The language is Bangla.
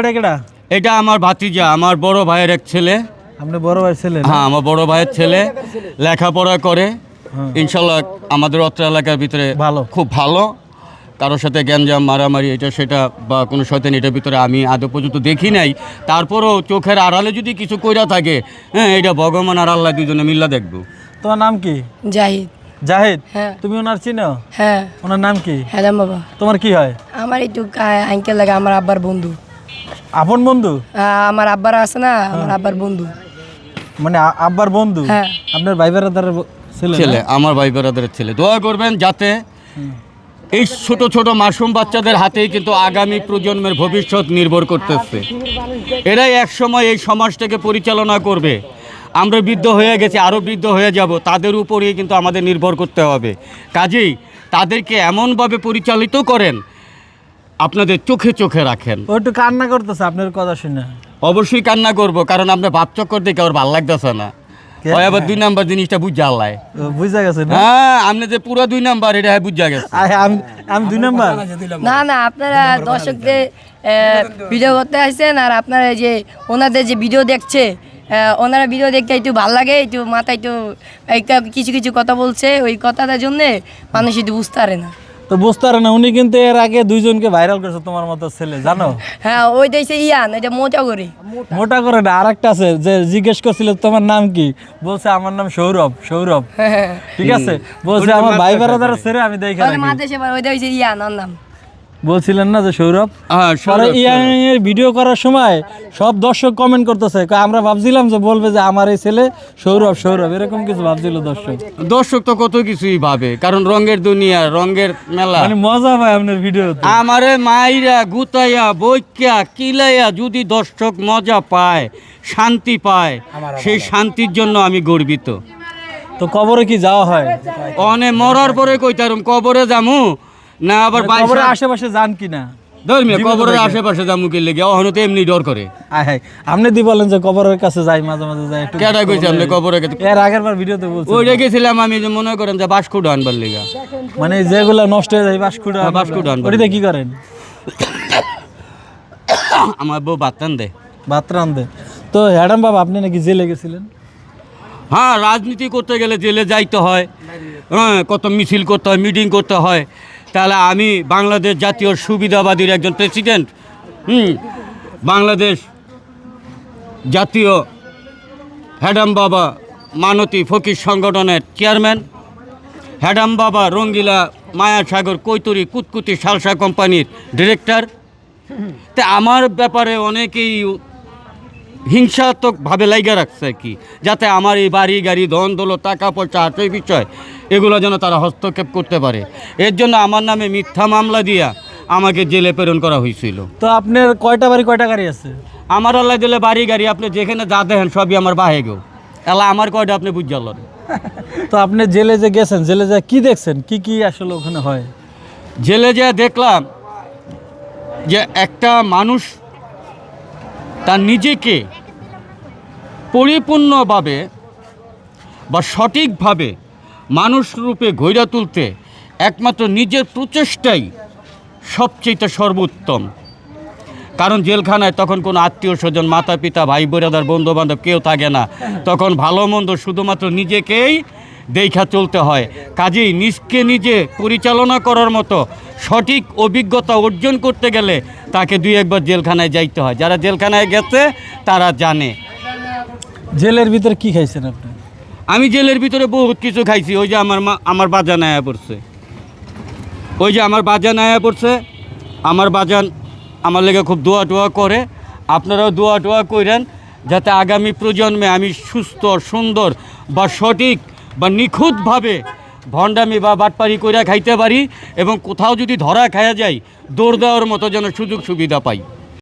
এটা কেডা এটা আমার ভাতিজা আমার বড় ভাইয়ের এক ছেলে। আপনি বড় ভাই ছেলে হ্যাঁ আমার বড় ভাইয়ের ছেলে। লেখাপড়া করে। হ্যাঁ। ইনশাল্লাহ আমাদের অত্র এলাকার ভিতরে ভালো। খুব ভালো। কারোর সাথে গ্যাঞ্জাম মারামারি এটা সেটা বা কোনো শয়তান এটার ভিতরে আমি আদৌ পর্যন্ত দেখি নাই। তারপরও চোখের আড়ালে যদি কিছু কইরা থাকে হ্যাঁ এটা ভগবান আর আল্লাহ দুজনে মিল্লা দেখব। তোমার নাম কি? জাহিদ। জাহিদ? হ্যাঁ। তুমি ওনার চিনো? হ্যাঁ। ওনার নাম কি? হ্যাঁ বাবা। তোমার কি হয়? আমার একটু আঙ্কেল লাগে আমার আব্বার বন্ধু। আপন বন্ধু? আমার আব্বার আছে না আমার আব্বার বন্ধু। মানে আব্বার বন্ধু? হ্যাঁ। আপনার ভাই বেড়াদারের ছেলে ছেলে আমার ভাই বেড়াদের ছেলে। দোয়া করবেন যাতে এই ছোট ছোট মাসুম বাচ্চাদের হাতেই কিন্তু আগামী প্রজন্মের ভবিষ্যৎ নির্ভর করতেছে। এরাই একসময় এই সমাজটাকে পরিচালনা করবে। আমরা বৃদ্ধ হয়ে গেছি আরও বৃদ্ধ হয়ে যাব তাদের উপরেই কিন্তু আমাদের নির্ভর করতে হবে। কাজেই তাদেরকে এমনভাবে পরিচালিত করেন আপনাদের চোখে চোখে রাখেন। ও একটু কান্না করতেছে আপনার কথা শুনে। অবশ্যই কান্না করব কারণ আপনার ভাবচক্কর দেখে ওর ভালো লাগতেছে না। ওই আবার দুই নাম্বার জিনিসটা বুঝা আল্লাহ। বুঝা গেছে না? হ্যাঁ আপনি যে পুরো দুই নাম্বার এটা হ্যাঁ বুঝা গেছে। আমি আমি দুই নাম্বার? না না আপনারা দর্শকদের ভিডিও করতে আসছেন আর আপনারা এই যে ওনাদের যে ভিডিও দেখছে ওনারা ভিডিও দেখতে একটু ভালো লাগে একটু মাথায় একটা কিছু কিছু কথা বলছে ওই কথাটার জন্যে মানুষ একটু বুঝতে পারে না। তো বুঝতে পারে না উনি কিন্তু এর আগে দুইজনকে ভাইরাল করছে তোমার মতো ছেলে জানো? হ্যাঁ ওই দেশে ইয়ান এটা মোটা করে। মোটা করে না আরেকটা আছে যে জিজ্ঞেস করছিল তোমার নাম কি? বলছে আমার নাম সৌরভ সৌরভ। হ্যাঁ ঠিক আছে? বলছে আমার ভাই বেড়াদারের ছেড়ে আমি দেখে মাঝে ওইটা হয়েছে ইয়ান ওর নাম। বলছিলেন না যে সৌরভ? হ্যাঁ সৌরভ, এর ভিডিও করার সময় সব দর্শক কমেন্ট করতেছে। আমরা ভাবছিলাম যে বলবে যে আমার এই ছেলে সৌরভ সৌরভ এরকম কিছু ভাবছিল দর্শক। দর্শক তো কত কিছুই ভাবে কারণ রঙের দুনিয়া রঙের মেলা। মানে মজা পায় আপনার ভিডিও আমারে মাইরা গুতাইয়া বৈক্যা কিলাইয়া যদি দর্শক মজা পায় শান্তি পায় সেই শান্তির জন্য আমি গর্বিত। তো কবরে কি যাওয়া হয়? অনে মরার পরে কইতারুম কবরে যামু না আবার কবরে বাইরে আশেপাশে যান কিনা? ধর্মীয় কবরের আশেপাশে যামু কে লেগে অহন তো এমনি ডর করে। হায় আপনি দি বলেন যে কবরের কাছে যাই মাঝে মাঝে যাই একটু কেডা কইছে আপনি কবরে গেতে এর আগের বার ভিডিওতে বলছি ওই গেছিলাম আমি যে মনে করেন যে বাসকুড আনবার লেগা। মানে যেগুলো নষ্ট হয়ে যায় বাসকুড়া হ্যাঁ, বাঁশকুড়া আনব। ওটিতে কি করেন? আমার বউ বাতান দে ভাত রান্ধে। তো হ্যাডাম বাবা আপনি নাকি জেলে গেছিলেন? হ্যাঁ রাজনীতি করতে গেলে জেলে যাইতে হয়। হ্যাঁ কত মিছিল করতে হয় মিটিং করতে হয়। তাহলে আমি বাংলাদেশ জাতীয় সুবিধাবাদীর একজন প্রেসিডেন্ট হুম, বাংলাদেশ জাতীয় হ্যাডাম বাবা মানতী ফকির সংগঠনের চেয়ারম্যান হ্যাডাম বাবা রঙ্গিলা মায়াসাগর কৈতুরি কুতকুতি সালসা কোম্পানির ডিরেক্টর তা আমার ব্যাপারে অনেকেই হিংসাত্মকভাবে লাইগা রাখছে আর কি? যাতে আমার এই বাড়ি গাড়ি ধন দৌলত টাকা পয়সা আর্থিক বিষয় এগুলো যেন তারা হস্তক্ষেপ করতে পারে। এর জন্য আমার নামে মিথ্যা মামলা দিয়া আমাকে জেলে প্রেরণ করা হয়েছিল। তো আপনার কয়টা বাড়ি কয়টা গাড়ি আছে? আমার আল্লাহ দিলে বাড়ি গাড়ি আপনি যেখানে যা দেখেন সবই আমার বাহে গেও এলা আমার কয়টা আপনি বুঝালেন তো আপনি জেলে যে গেছেন জেলে যে কি দেখছেন? কি কি আসলে ওখানে হয়? জেলে যা দেখলাম যে একটা মানুষ তার নিজেকে পরিপূর্ণভাবে বা সঠিকভাবে মানুষ রূপে গইরা তুলতে একমাত্র নিজের প্রচেষ্টাই সবচেয়ে সর্বোত্তম। কারণ জেলখানায় তখন কোনো আত্মীয় স্বজন মাতা পিতা ভাই বোরাদার বন্ধু বান্ধব কেউ থাকে না। তখন ভালো মন্দ শুধুমাত্র নিজেকেই দেখা চলতে হয়। কাজেই নিজকে নিজে পরিচালনা করার মতো সঠিক অভিজ্ঞতা অর্জন করতে গেলে তাকে দুই একবার জেলখানায় যাইতে হয়। যারা জেলখানায় গেছে তারা জানে। জেলের ভিতরে কি খাইছেন আপনি? আমি জেলের ভিতরে বহুত কিছু খাইছি। ওই যে আমার মা আমার বাজান আয়া পড়ছে। ওই যে আমার বাজান আয়া পড়ছে। আমার বাজান আমার লেগে খুব দোয়া টোয়া করে। আপনারাও দোয়া টোয়া করেন যাতে আগামী প্রজন্মে আমি সুস্থ সুন্দর বা সঠিক বা নিখুঁতভাবে ভণ্ডামি বা বাটপারি কইরা খাইতে পারি এবং কোথাও যদি ধরা খায়া যায়, দৌড় দেওয়ার মতো যেন সুযোগ সুবিধা পাই।